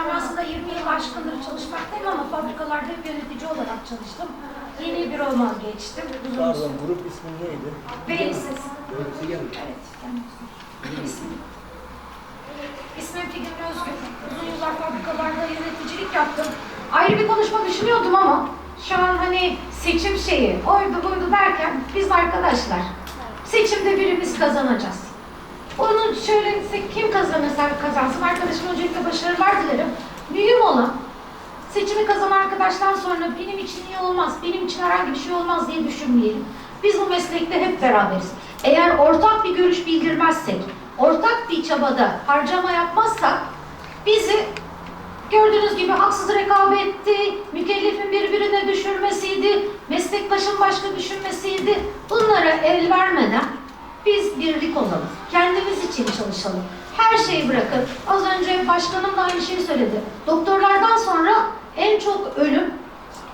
camiasında 20 yıl aşkındır çalışmaktayım ama fabrikalarda hep yönetici olarak çalıştım. Yeni bir olmaz geçtim. Uzun Pardon, grup ismi neydi? Lisesi. Öylesi gelmiş. Evet, kendisi. İsmim, ismim Figen Özgür. Uzun yıllar fabrikalarda yöneticilik yaptım. Ayrı bir konuşma düşünüyordum ama şu an hani seçim şeyi, oydu buydu derken biz arkadaşlar seçimde birimiz kazanacağız. Onu şöyle kim kazanırsa kazansın arkadaşıma öncelikle başarılar dilerim. Mühim olan seçimi kazanan arkadaştan sonra benim için iyi olmaz, benim için herhangi bir şey olmaz diye düşünmeyelim. Biz bu meslekte hep beraberiz. Eğer ortak bir görüş bildirmezsek, ortak bir çabada harcama yapmazsak bizi gördüğünüz gibi haksız rekabetti, mükellefin birbirine düşürmesiydi, meslektaşın başka düşünmesiydi. Bunlara el vermeden biz birlik olalım. Kendimiz için çalışalım. Her şeyi bırakın. Az önce başkanım da aynı şeyi söyledi. Doktorlardan sonra en çok ölüm,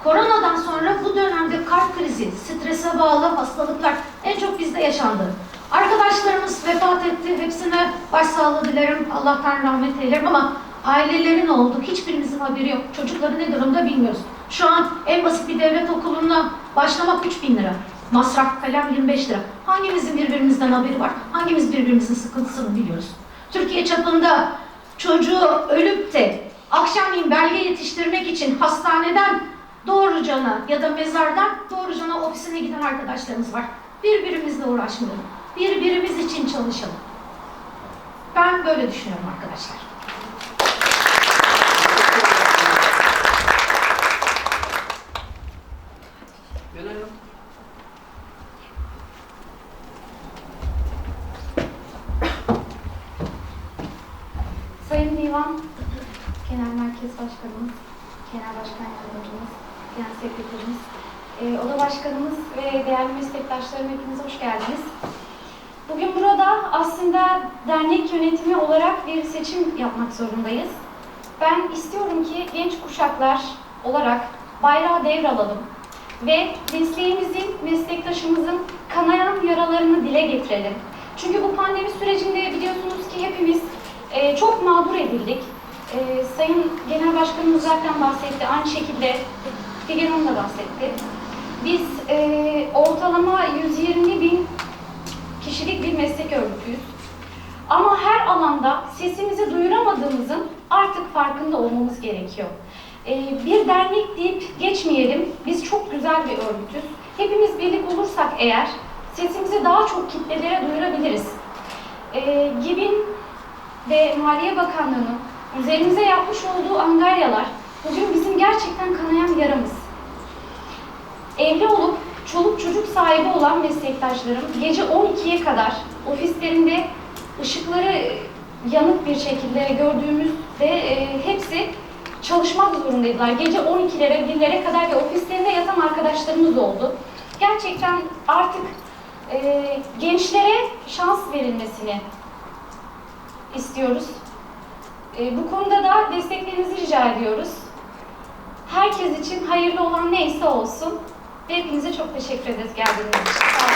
koronadan sonra bu dönemde kalp krizi, strese bağlı hastalıklar en çok bizde yaşandı. Arkadaşlarımız vefat etti. Hepsine başsağlığı dilerim. Allah'tan rahmet eylerim ama ailelerin oldu. Hiçbirimizin haberi yok. Çocukları ne durumda bilmiyoruz. Şu an en basit bir devlet okuluna başlamak 3 bin lira. Masraf kalem 25 lira. Hangimizin birbirimizden haberi var? Hangimiz birbirimizin sıkıntısını biliyoruz? Türkiye çapında çocuğu ölüp de akşamleyin belge yetiştirmek için hastaneden doğrucana ya da mezardan doğrucana ofisine giden arkadaşlarımız var. Birbirimizle uğraşmayalım. Birbirimiz için çalışalım. Ben böyle düşünüyorum arkadaşlar. Divan, Genel Merkez Başkanımız, Genel Başkan Yardımcımız, Genel Sekreterimiz, e, Oda Başkanımız ve değerli meslektaşlarım hepiniz hoş geldiniz. Bugün burada aslında dernek yönetimi olarak bir seçim yapmak zorundayız. Ben istiyorum ki genç kuşaklar olarak bayrağı devralalım ve mesleğimizin, meslektaşımızın kanayan yaralarını dile getirelim. Çünkü bu pandemi sürecinde biliyorsunuz ki hepimiz e, çok mağdur edildik. E, Sayın Genel Başkanımız zaten bahsetti. Aynı şekilde Figen Hanım da bahsetti. Biz e, ortalama 120 bin kişilik bir meslek örgütüyüz. Ama her alanda sesimizi duyuramadığımızın artık farkında olmamız gerekiyor. Ee, bir dernek deyip geçmeyelim. Biz çok güzel bir örgütüz. Hepimiz birlik olursak eğer sesimizi daha çok kitlelere duyurabiliriz. Ee, GİB'in ve Maliye Bakanlığı'nın üzerimize yapmış olduğu angaryalar bugün bizim gerçekten kanayan yaramız. Evli olup çoluk çocuk sahibi olan meslektaşlarım gece 12'ye kadar ofislerinde ışıkları yanık bir şekilde gördüğümüzde e, hepsi çalışmak zorundaydılar. Gece 12'lere, 1'lere kadar ve ofislerinde yatan arkadaşlarımız oldu. Gerçekten artık e, gençlere şans verilmesini istiyoruz. E, bu konuda da desteklerinizi rica ediyoruz. Herkes için hayırlı olan neyse olsun. Hepinize çok teşekkür ederiz geldiğiniz için.